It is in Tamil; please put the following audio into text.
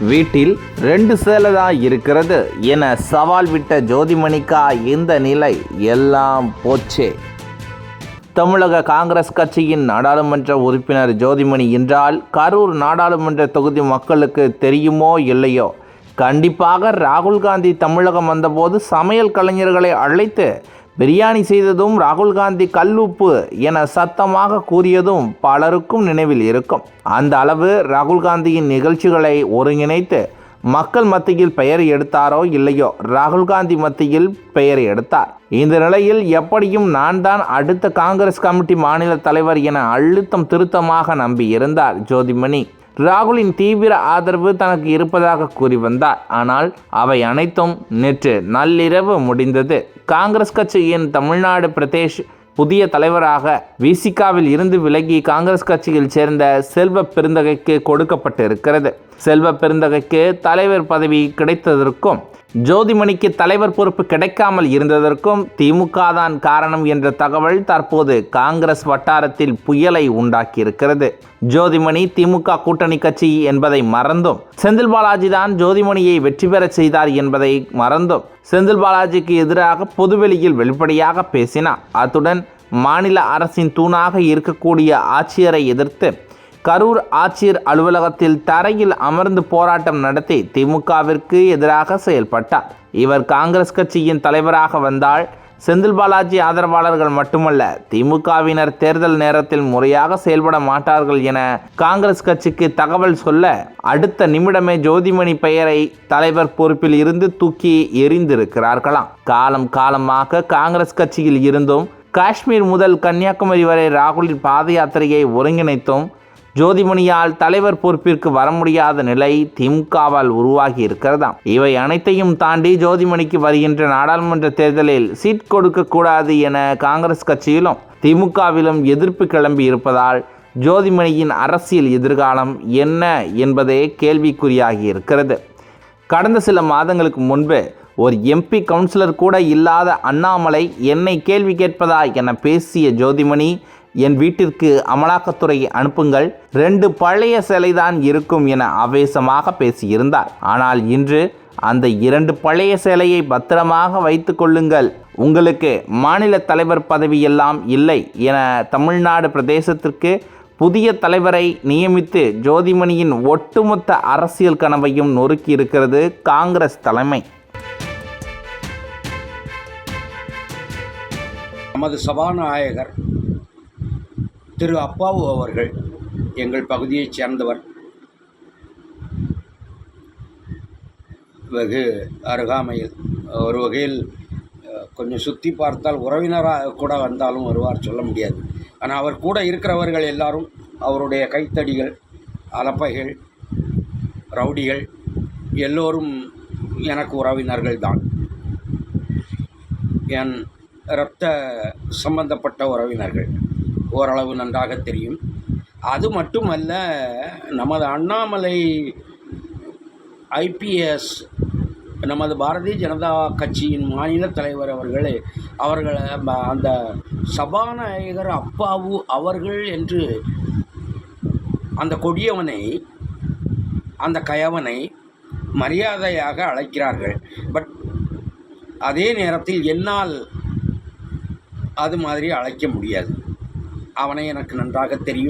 வீட்டில் ரெண்டு சேலை தான் இருக்கிறது என சவால் விட்ட ஜோதிமணிக்கா இந்த நிலை எல்லாம் போச்சே. தமிழக காங்கிரஸ் கட்சியின் நாடாளுமன்ற உறுப்பினர் ஜோதிமணி என்றால் கரூர் நாடாளுமன்ற தொகுதி மக்களுக்கு தெரியுமோ இல்லையோ? கண்டிப்பாக ராகுல் காந்தி தமிழகம் வந்தபோது சமையல் கலைஞர்களை அழைத்து பிரியாணி செய்ததும் ராகுல் காந்தி கல்லுப்பு என சத்தமாக கூறியதும் பலருக்கும் நினைவில் இருக்கும். அந்த அளவு ராகுல் காந்தியின் நிகழ்ச்சிகளை ஒருங்கிணைத்து மக்கள் மத்தியில் பெயர் எடுத்தாரோ இல்லையோ ராகுல் காந்தி மத்தியில் பெயர் எடுத்தார். இந்த நிலையில் எப்படியும் நான் தான் அடுத்த காங்கிரஸ் கமிட்டி மாநில தலைவர் என அழுத்தம் திருத்தமாக நம்பியிருந்தார் ஜோதிமணி. ராகுலின் தீவிர ஆதரவு தனக்கு இருப்பதாக கூறி வந்தார். ஆனால் அவை அனைத்தும் நேற்று நள்ளிரவு முடிந்தது. காங்கிரஸ் கட்சியின் தமிழ்நாடு பிரதேஷ் புதிய தலைவராக விசிகாவில் இருந்து விலகி காங்கிரஸ் கட்சியில் சேர்ந்த செல்வ பெருந்தகைக்கு கொடுக்கப்பட்டு இருக்கிறது செல்வ பெருந்தகைக்கு தலைவர் பதவி கிடைத்ததற்கும் ஜோதிமணிக்கு தலைவர் பொறுப்பு கிடைக்காமல் இருந்ததற்கும் திமுக தான் காரணம் என்ற தகவல் தற்போது காங்கிரஸ் வட்டாரத்தில் புயலை உண்டாக்கியிருக்கிறது. ஜோதிமணி திமுக கூட்டணி கட்சி என்பதை மறந்தும் செந்தில் பாலாஜி தான் ஜோதிமணியை வெற்றி பெறச் செய்தார் என்பதை மறந்தும் செந்தில் பாலாஜிக்கு எதிராக பொதுவெளியில் வெளிப்படையாக பேசினார். அத்துடன் மாநில அரசின் தூணாக இருக்கக்கூடிய ஆட்சியரை எதிர்த்து கரூர் ஆட்சியர் அலுவலகத்தில் தரையில் அமர்ந்து போராட்டம் நடத்தி திமுகவிற்கு எதிராக செயல்பட்டார். இவர் காங்கிரஸ் கட்சியின் தலைவராக வந்தால் செந்தில் பாலாஜி ஆதரவாளர்கள் மட்டுமல்ல திமுகவினர் தேர்தல் நேரத்தில் முறையாக செயல்பட மாட்டார்கள் என காங்கிரஸ் கட்சிக்கு தகவல் சொல்ல அடுத்த நிமிடமே ஜோதிமணி பெயரை தலைவர் பொறுப்பில் இருந்து தூக்கி எறிந்திருக்கிறார்களாம். காலம் காலமாக காங்கிரஸ் கட்சியில் இருந்தும் காஷ்மீர் முதல் கன்னியாகுமரி வரை ராகுலின் பாத யாத்திரையை ஒருங்கிணைத்தும் ஜோதிமணியால் தலைவர் பொறுப்பிற்கு வர முடியாத நிலை திமுகவால் உருவாகி இருக்கிறதாம். இவை அனைத்தையும் தாண்டி ஜோதிமணிக்கு வருகின்ற நாடாளுமன்ற தேர்தலில் சீட் கொடுக்க கூடாது என காங்கிரஸ் கட்சியிலும் திமுகவிலும் எதிர்ப்பு கிளம்பி இருப்பதால் ஜோதிமணியின் அரசியல் எதிர்காலம் என்ன என்பதே கேள்விக்குறியாகி இருக்கிறது. கடந்த சில மாதங்களுக்கு முன்பு ஒரு எம்பி கவுன்சிலர் கூட இல்லாத அண்ணாமலை என்னை கேள்வி கேட்பதா என பேசிய ஜோதிமணி என் வீட்டிற்கு அமலாக்கத்துறை அனுப்புங்கள். ரெண்டு பழைய சிலைதான் இருக்கும் என ஆவேசமாக பேசியிருந்தார். ஆனால் இன்று அந்த இரண்டு பழைய சேலையை பத்திரமாக வைத்து கொள்ளுங்கள். உங்களுக்கு மாநில தலைவர் பதவியெல்லாம் இல்லை என தமிழ்நாடு பிரதேசத்திற்கு புதிய தலைவரை நியமித்து ஜோதிமணியின் ஒட்டுமொத்த அரசியல் கனவையும் நொறுக்கி இருக்கிறது காங்கிரஸ் தலைமை. நமது சபாநாயகர் திரு அப்பாவு அவர்கள் எங்கள் பகுதியைச் சேர்ந்தவர். வெகு அருகாமையில் ஒரு வகையில் கொஞ்சம் சுற்றி பார்த்தால் உறவினராக கூட வந்தாலும் வருவார் சொல்ல முடியாது. ஆனால் அவர் கூட இருக்கிறவர்கள் எல்லாரும் அவருடைய கைத்தடிகள் அலப்பைகள் ரவுடிகள் எல்லோரும் எனக்கு உறவினர்கள் தான். என் இரத்த சம்பந்தப்பட்ட உறவினர்கள். ஓரளவு நன்றாக தெரியும். அது மட்டுமல்ல நமது அண்ணாமலை ஐபிஎஸ் நமது பாரதிய ஜனதா கட்சியின் மாநில தலைவர் அவர்களே அவர்களை அந்த சபாநாயகர் அப்பாவு அவர்கள் என்று அந்த கொடியவனை அந்த கயவனை மரியாதையாக அழைக்கிறார்கள். பட் அதே நேரத்தில் என்னால் அது மாதிரி அழைக்க முடியாது. அவனை எனக்கு நன்றாக தெரியும்.